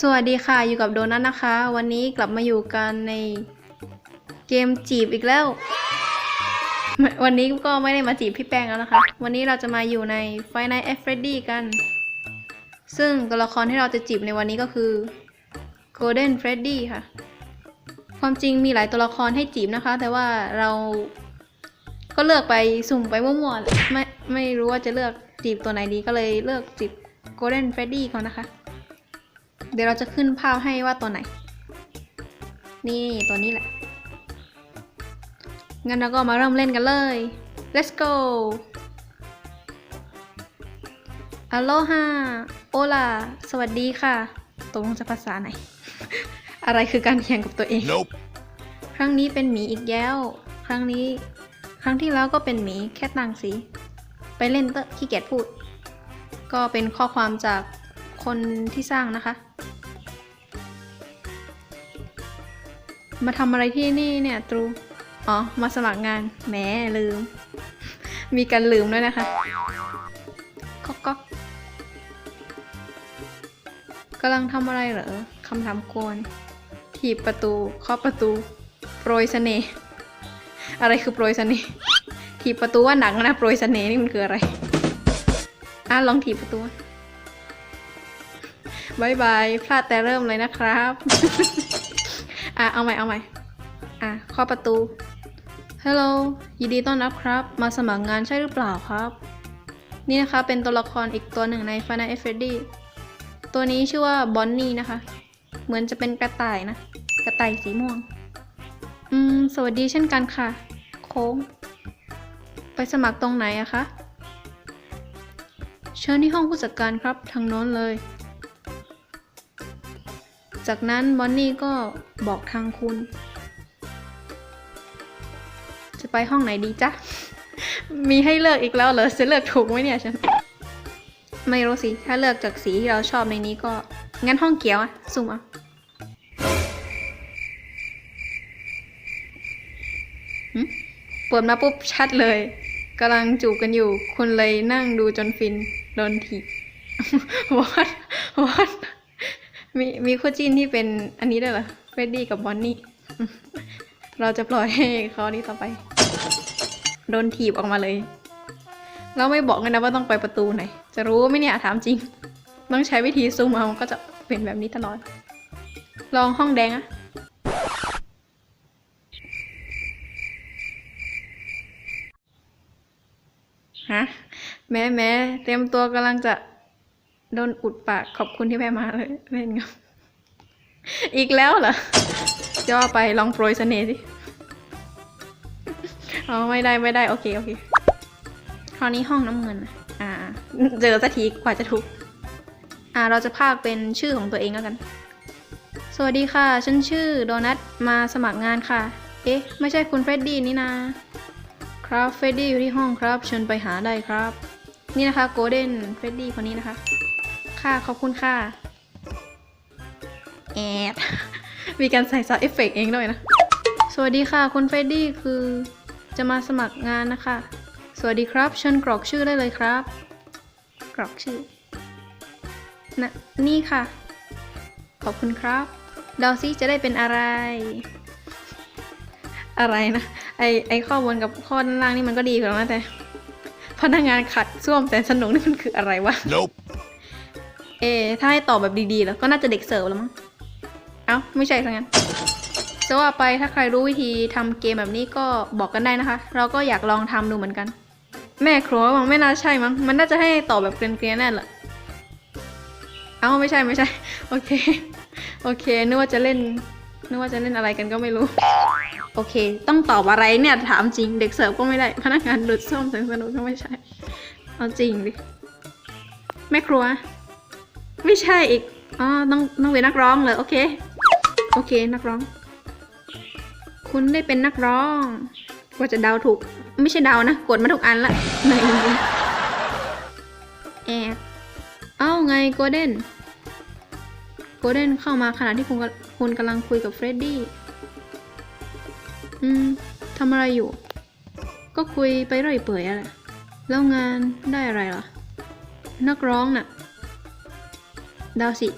สวัสดีค่ะอยู่กับโดนัทนะคะ วันนี้กลับมาอยู่กันในเกมจีบอีกแล้ว วันนี้ก็ไม่ได้มาจีบพี่แป้งแล้วนะคะ วันนี้เราจะมาอยู่ใน Five Nights at Freddy กัน ซึ่งตัวละครที่เราจะจีบในวันนี้ก็คือ Golden Freddy ค่ะ ความจริงมีหลายตัวละครให้จีบนะคะ แต่ว่าเราก็เลือกไปสุ่มไปมั่วๆไม่ไม่รู้ว่าจะเลือกจีบตัวไหนดีก็เลยเลือกจีบ Golden Freddy ก่อนนะคะ เดี๋ยวเราจะขึ้นภาพให้ว่าตัวไหน นี่ตัวนี้แหละ งั้นเราก็มาเริ่มเล่นกันเลย let's go aloha hola สวัสดีค่ะ ตรงจะภาษาไหน อะไรคือการเถียงกับตัวเอง Nope. ครั้งนี้เป็นหมีอีกแล้ว ครั้งนี้ ครั้งที่แล้วก็เป็นหมีแค่ต่างสี ไปเล่นเตอะขี้เกียจพูด ก็เป็นข้อความจากคนที่สร้างนะคะ มาทำอะไรที่นี่เนี่ยตรู อ๋อ มาสมัครงาน แหมลืม มีการลืมด้วยนะคะก๊อกก๊อกกำลังทำอะไรเหรอคำถามกวนถีบประตูเคาะประตู โปรยเสน่ห์อะไรคือโปรยเสน่ห์ถีบประตูว่าหนังนะโปรยเสน่ห์นี่มันคืออะไรอะลองถีบประตูบายบายพลาดแต่เริ่มเลยนะครับ อะเอาใหม่เอาใหม่อะเคาะประตูฮัลโหลยินดีต้อนรับครับ มาสมัครงานใช่หรือเปล่าครับ นี่นะคะเป็นตัวละครอีกตัวหนึ่งใน Final f r e d d y ตัวนี้ชื่อว่าบอนนี่นะคะ เหมือนจะเป็นกระต่ายนะ กระต่ายสีม่วง อืม สวัสดีเช่นกันค่ะ โค้ง ไปสมัครตรงไหนอะคะ เชิญที่ห้องผู้จัดการครับทางโน้นเลย จากนั้นบอนนี่ก็บอกทางคุณ จะไปห้องไหนดีจ๊ะ มีให้เลือกอีกแล้วเหรอ จะเลือกถูกไหมเนี่ยฉัน ไม่รู้สิ ถ้าเลือกจากสีที่เราชอบในนี้ก็ งั้นห้องเขียวอะสุ่มเอาเปิดมาปุ๊บชัดเลยกำลังจูบกันอยู่ คุณเลยนั่งดูจนฟิน โดนถีบวัดวัด มีมีคู่จิ้นที่เป็นอันนี้ด้วยเหรอเฟรดดี้กับบอนนี่ เราจะปล่อยให้เขานี้ต่อไป โดนถีบออกมาเลย เราไม่บอกกันนะว่าต้องไปประตูไหน จะรู้ไหมเนี่ยถามจริง ต้องใช้วิธีซูมเอาก็จะเป็นแบบนี้ตลอด ลองห้องแดงอะฮะแม้แม้เตรียมตัวกำลังจะ โดนอุดปากขอบคุณที่แม่มาเลยเล่นกันอีกแล้วเหรอจะว่าไปลองโปรยเสน่ห์สิอ๋อไม่ได้ไม่ได้โอเคโอเคคราวนี้ห้องน้ำเงินอ่า เจอสักทีกว่าจะถูกอ่าเราจะพากเป็นชื่อของตัวเองแล้วกัน สวัสดีค่ะ ฉันชื่อโดนัทมาสมัครงานค่ะ เอ๊ะ ไม่ใช่คุณเฟรดดี้นี่นา ครับเฟรดดี้อยู่ที่ห้องครับ เชิญไปหาได้ครับ นี่นะคะโกลเด้นเฟรดดี้คนนี้นะคะ ค่ะ ขอบคุณค่ะ แอด มีการใส่ซาวด์เอฟเฟกต์เองด้วยนะ สวัสดีค่ะ คุณเฟรดดี้คือจะมาสมัครงานนะคะ สวัสดีครับ เชิญกรอกชื่อได้เลยครับ กรอกชื่อนะนี่ค่ะ ขอบคุณครับเดาซิจะได้เป็นอะไร อะไรนะ ไอไอข้อบนกับข้อด้านล่างนี่มันก็ดีกว่านะแต่พนักงานขัดส้วมแต่สนุกนี่มันคืออะไรวะ Nope. เอ ถ้าให้ตอบแบบดีๆ แล้วก็น่าจะเด็กเสิร์ฟแล้วมั้ง เอ้า ไม่ใช่ซะงั้นจะว่าไปถ้าใครรู้วิธีทำเกมแบบนี้ก็บอกกันได้นะคะ เราก็อยากลองทำดูเหมือนกัน แม่ครัวว่าไม่น่าใช่มั้ง มันน่าจะให้ตอบแบบเกรียนๆแน่แหละเอ้าไม่ใช่ไม่ใช่ โอเค โอเค นึกว่าจะเล่น นึกว่าจะเล่นอะไรกันก็ไม่รู้ โอเค ต้องตอบอะไรเนี่ยถามจริง เด็กเสิร์ฟก็ไม่ได้ พนักงานดูดซ่วมสียงสนุกก็ไม่ใช่ เอาจริงดิ แม่ครัว ไม่ใช่อีก อ๋อต้องต้องเป็นนักร้องเลยโอเค โอเค นักร้อง คุณได้เป็นนักร้อง กว่าจะเดาถูก ไม่ใช่เดานะ กดมาทุกอันละไหนแอบเอ้าไงโกลเด้น โกลเด้นเข้ามาขณะที่คุณคุณกำลังคุยกับเฟรดดี้ อืมทำอะไรอยู่ ก็คุยไปเรื่อยเปื่อยอะไรแล้วงานได้อะไรล่ะ นักร้องน่ะ เดาสิ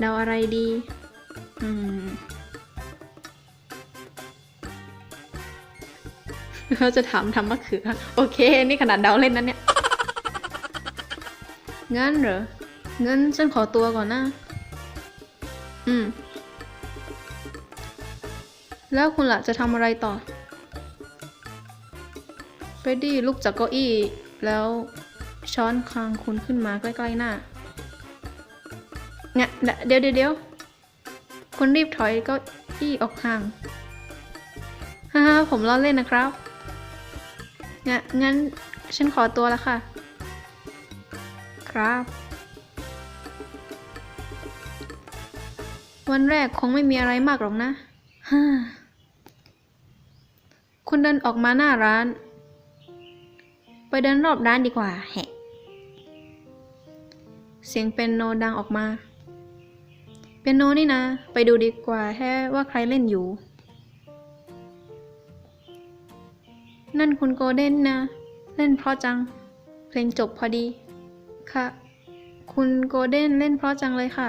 เดาอะไรดี อืมเราจะถามทำมะเขือ โอเค นี่ขนาดเดาเล่นนั้นเนี่ย งั้นเหรอ งั้นฉันขอตัวก่อนนะ อืม แล้วคุณล่ะจะทำอะไรต่อเฟรดดี้ลุกจากเก้าอี้ แล้วช้อนคางคุณขึ้นมาใกล้ ๆ หน้า เนี่ยเดี๋ยวเดี๋ยวคุณรีบถอยเก้าอี้ออกห่างฮ่าฮ่าผมล้อเล่นนะครับงั้งั้นฉันขอตัวแล้วค่ะ ครับ วันแรกคงไม่มีอะไรมากหรอกนะฮ่าคุณเดินออกมาหน้าร้าน ไปเดินรอบร้านดีกว่าแฮะเสียงเป็นโนดังออกมา เป็นโนนี่นะ ไปดูดีกว่าแค่ว่าใครเล่นอยู่ นั่นคุณโกลเด้นนะ เล่นเพราะจัง เพลงจบพอดี ค่ะ คุณโกลเด้นเล่นเพราะจังเลยค่ะ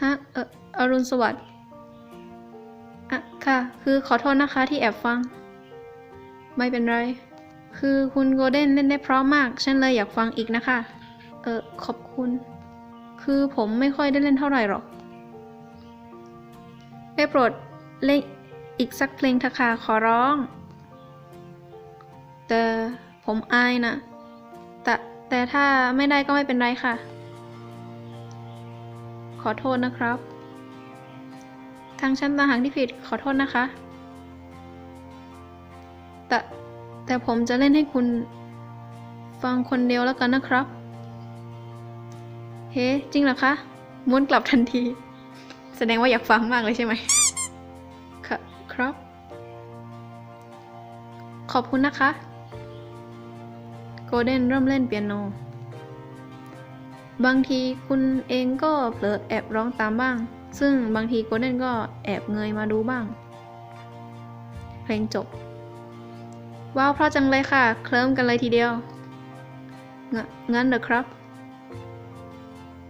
ฮะ เอออรุณสวัสดิ์อะค่ะ คือขอโทษนะคะที่แอบฟัง ไม่เป็นไร คือคุณโกลเด้นเล่นได้เพราะมาก ฉันเลยอยากฟังอีกนะคะ เออขอบคุณ คือผมไม่ค่อยได้เล่นเท่าไหร่หรอก ได้โปรดเล่นอีกสักเพลงเถอะค่ะขอร้อง แต่ผมอายนะแต่แต่ถ้าไม่ได้ก็ไม่เป็นไรค่ะ ขอโทษนะครับ ทางฉันต่างหากที่ผิดขอโทษนะคะ แต่แต่ผมจะเล่นให้คุณฟังคนเดียวแล้วกันนะครับ เฮ้ จริงเหรอคะ ม้วนกลับทันที แสดงว่าอยากฟังมากเลยใช่ไหมค่ะครับ ขอบคุณนะคะ โกลเด้นเริ่มเล่นเปียโน บางทีคุณเองก็เผลอแอบร้องตามบ้าง ซึ่งบางทีโกลเด้นก็แอบเงยมาดูบ้าง เพลงจบ ว้าวเพราะจังเลยค่ะ เคลิ้มกันเลยทีเดียวง,งั้นเหรอครับ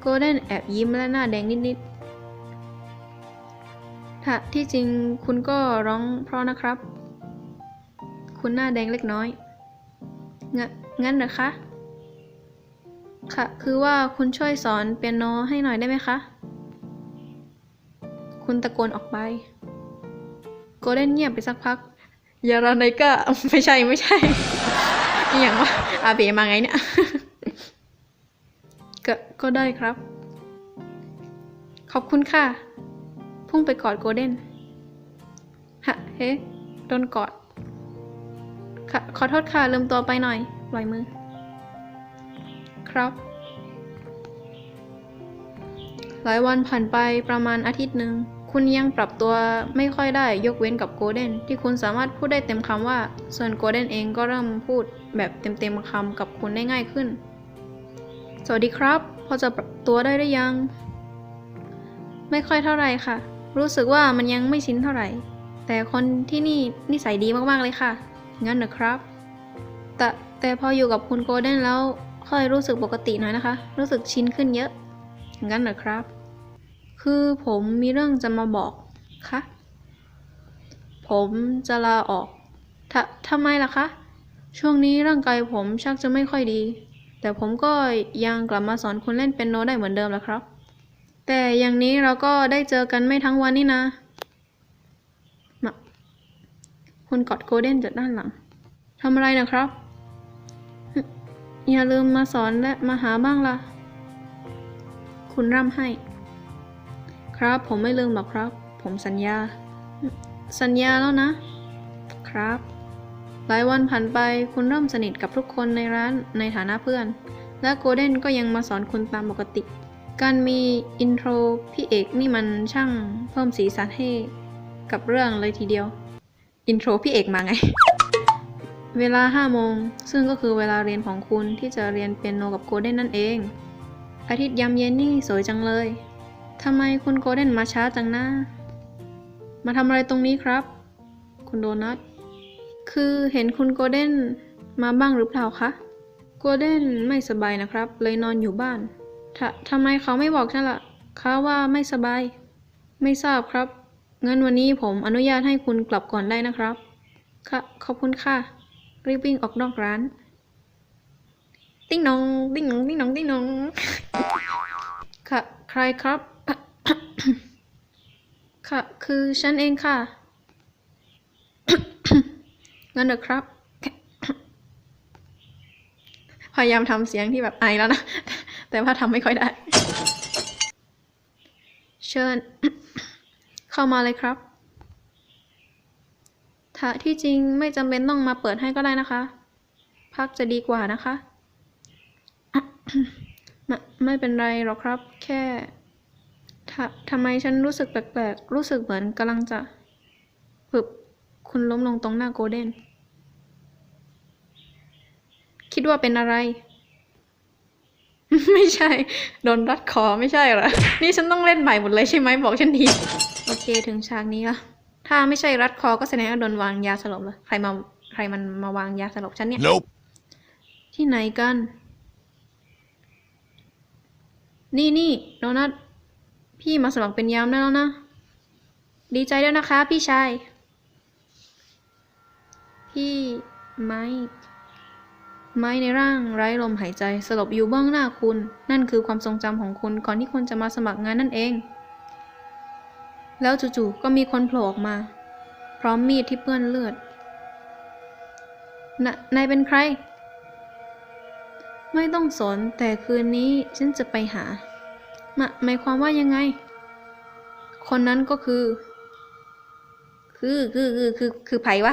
โกลเด้นแอบยิ้มและหน้าแดงนิดๆ ถ้าที่จริงคุณก็ร้องเพราะนะครับ คุณหน้าแดงเล็กน้อย งงั้นเหรอคะ ค่ะ คือว่าคุณช่วยสอนเปียโนให้หน่อยได้ไหมคะ คุณตะโกนออกไป โกลเด้นเงียบไปสักพักยาราไนก้าไม่ใช่ไม่ใช่อย่างว่าอาเบมาไงเนี่ยก็ก็ได้ครับ ขอบคุณค่ะ พุ่งไปกอดโกลเด้น ฮะ เฮ้โดนกอดค่ะขอโทษค่ะลืมตัวไปหน่อยปล่อยมือ ครับ หลายวันผ่านไปประมาณอาทิตย์หนึ่ง คุณยังปรับตัวไม่ค่อยได้ยกเว้นกับโกลเด้น ที่คุณสามารถพูดได้เต็มคำว่า ส่วนโกลเด้นเองก็เริ่มพูดแบบเต็มๆคำกับคุณได้ง่ายขึ้น สวัสดีครับ พอจะปรับตัวได้หรือยัง ไม่ค่อยเท่าไหร่ค่ะ รู้สึกว่ามันยังไม่ชินเท่าไหร่ แต่คนที่นี่นิสัยดีมากๆเลยค่ะ งั้นเหรอครับ แต่แต่พออยู่กับคุณโกลเด้นแล้วค่อยรู้สึกปกติหน่อยนะคะ รู้สึกชินขึ้นเยอะ งั้นเหรอครับ คือผมมีเรื่องจะมาบอกค่ะ ผมจะลาออกทะทำไมล่ะคะ ช่วงนี้ร่างกายผมชักจะไม่ค่อยดี แต่ผมก็ยังกลับมาสอนคุณเล่นเปียโนได้เหมือนเดิมแหละครับ แต่อย่างนี้เราก็ได้เจอกันไม่ทั้งวันนี่นะมาคุณกอดโกลเด้นจากด้านหลังทำอะไรนะครับ อย่าลืมมาสอนและมาหาบ้างล่ะ คุณร่ำให้ ครับผมไม่ลืมหรอกครับ ผมสัญญา สัญญาแล้วนะ ครับ หลายวันผ่านไปคุณเริ่มสนิทกับทุกคนในร้านในฐานะเพื่อน และโกลเด้นก็ยังมาสอนคุณตามปกติ การมีอินโทรพี่เอกนี่มันช่างเพิ่มสีสันให้กับเรื่องเลยทีเดียว อินโทรพี่เอกมาไง เวลา5โมง ซึ่งก็คือเวลาเรียนของคุณที่จะเรียนเปียโนกับโกลเด้นนั่นเอง อาทิตย์ยามเย็นนี่สวยจังเลย ทำไมคุณโกลเด้นมาช้าจังนะมาทำอะไรตรงนี้ครับ คุณโดนัท คือเห็นคุณโกลเด้นมาบ้างหรือเปล่าคะ โกลเด้นไม่สบายนะครับ เลยนอนอยู่บ้าน ททำไมเขาไม่บอกฉันละ่ะข้าว่าไม่สบาย ไม่ทราบครับ งั้นวันนี้ผมอนุญาตให้คุณกลับก่อนได้นะครับ ค่ะ ขอบคุณค่ะ รีบวิ่งออกนอกร้าน ติ้งนอง ติ้งนอง ติ้งนอง ติ้งนอง ค่ะ ใครครับ ค่ะ คือฉันเองค่ะ งั้นเถอครับ พยายามทำเสียงที่แบบไอแล้วนะ แต่ว่าทำไม่ค่อยได้ เชิญ เข้ามาเลยครับถ้าที่จริงไม่จำเป็นต้องมาเปิดให้ก็ได้นะคะ พักจะดีกว่านะคะไม่ไม่เป็นไรหรอกครับ แค่ททำไมฉันรู้สึกแปลกๆ รู้สึกเหมือนกำลังจะปึบคุณล้มลงตรงหน้าโกลเด้น คิดว่าเป็นอะไร ไม่ใช่ โดนรัดคอไม่ใช่เหรอ นี่ฉันต้องเล่นใหม่หมดเลยใช่ไหมบอกฉันทีโอเคถึงฉากนี้ละถ้าไม่ใช่รัดคอก็แสดงว่าโดนวางยาสลบเลยใครมาใครมันมาวางยาสลบฉันเนี่ย Nope. ที่ไหนกัน นี่นี่โดนัทพี่มาสมัครเป็นยามได้แล้วนะ ดีใจด้วยนะคะ พี่ชาย พี่ไม้ ไม้ในร่างไร้ลมหายใจสลบอยู่เบื้องหน้าคุณ นั่นคือความทรงจำของคุณก่อนที่คุณจะมาสมัครงานนั่นเอง แล้วจู่ๆก็มีคนโผล่ออกมา พร้อมมีดที่เปื้อนเลือดนนายเป็นใคร ไม่ต้องสนแต่คืนนี้ฉันจะไปหาหมาหมายความว่ายังไง คนนั้นก็คือ คือคือคือคือคือไผ่วะ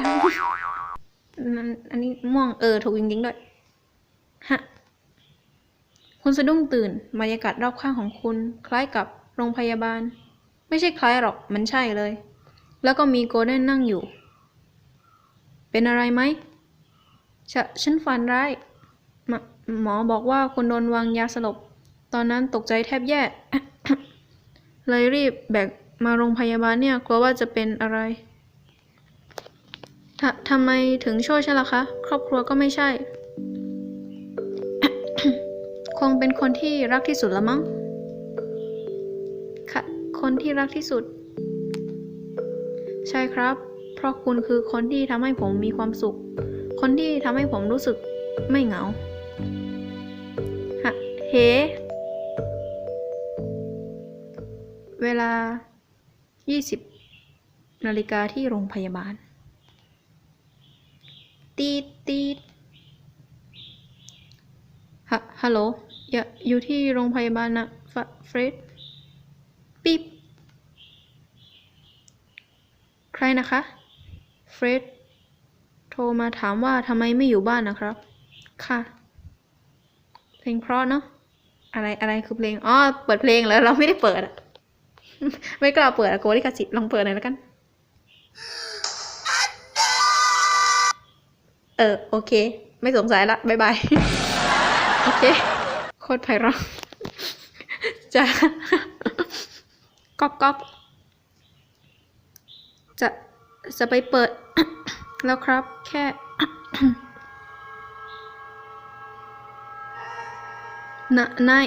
อันนี้ม่วงเออถูกจริงๆด้วย ฮะ คุณสะดุ้งตื่นบรรยากาศรอบข้างของคุณ คล้ายกับโรงพยาบาล ไม่ใช่คล้ายหรอก มันใช่เลย แล้วก็มีโกลเด้นนั่งอยู่ เป็นอะไรไหมฉะฉันฝันร้ายหมหมอบอกว่าคุณโดนวางยาสลบ ตอนนั้นตกใจแทบแย่ เลยรีบแบกมาโรงพยาบาลเนี่ย กลัวว่าจะเป็นอะไรททำไมถึงช่วยฉันล่ะคะ ครอบครัวก็ไม่ใช่ คงเป็นคนที่รักที่สุดละมั้งค่ะคนที่รักที่สุด ใช่ครับ เพราะคุณคือคนที่ทำให้ผมมีความสุข คนที่ทำให้ผมรู้สึกไม่เหงาฮะเฮเวลา 20 นาฬิกาที่โรงพยาบาล ตีดตีดฮะฮัลโหล อย่าอยู่ที่โรงพยาบาลนะฟเฟรดปิ๊บใครนะคะเฟรดโทรมาถามว่าทำไมไม่อยู่บ้านนะครับ ค่ะ เพลงเพราะเนาะอะไรอะไรคือเพลงอ๋อเปิดเพลงแล้วเราไม่ได้เปิดอะไม่กล้าเปิดอะโกลิกาสิทธิ์ลองเปิดหน่อยแล้วกัน เออ โอเค ไม่สงสัยละ บ๊ายบาย โอเค คตรไพเราะจะก๊อปก๊อปจะจะไปเปิด แล้วครับ แค่ นะนาย